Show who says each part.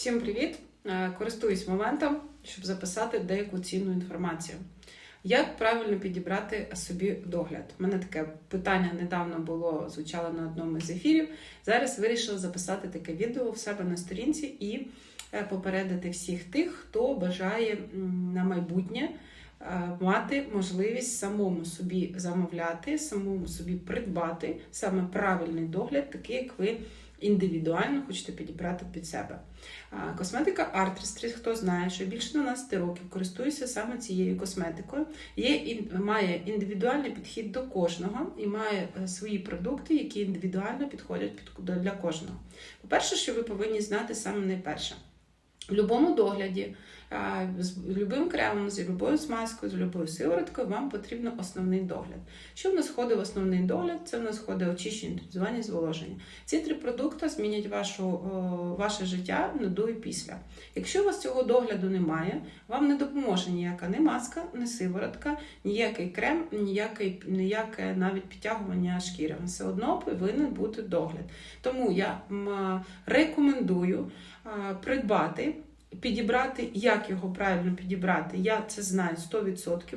Speaker 1: Всім привіт! Е, Користуюсь моментом, щоб записати деяку цінну інформацію. Як правильно підібрати собі догляд? У мене таке питання недавно було звучало на одному з ефірів. Зараз вирішила записати таке відео в себе на сторінці і е, попередити всіх тих, хто бажає на майбутнє мати можливість самому собі замовляти, самому собі придбати саме правильний догляд, такий, як ви індивідуально хочете підібрати під себе. А, Косметика Artistry, хто знає, що більше 12 років користуюся саме цією косметикою. Є, має індивідуальний підхід до кожного і має е, свої продукти, які індивідуально підходять під, для кожного. По-перше, що ви повинні знати саме найперше. В будь-якому догляді, з будь-яким кремом, з будь-якою смазкою, з будь-якою сивороткою вам потрібен основний догляд. Що в нас входить в основний догляд? Це в нас входить очищення, інтенсивування і зволоження. Ці три продукти змінять вашу, ваше життя на до і після. Якщо у вас цього догляду немає, вам не допоможе ніяка не маска, не сиворотка, ніякий крем, ніякий, ніяке навіть підтягування шкіри. Все одно повинен бути догляд. Тому я рекомендую придбати, підібрати, як його правильно підібрати. Я це знаю 100%.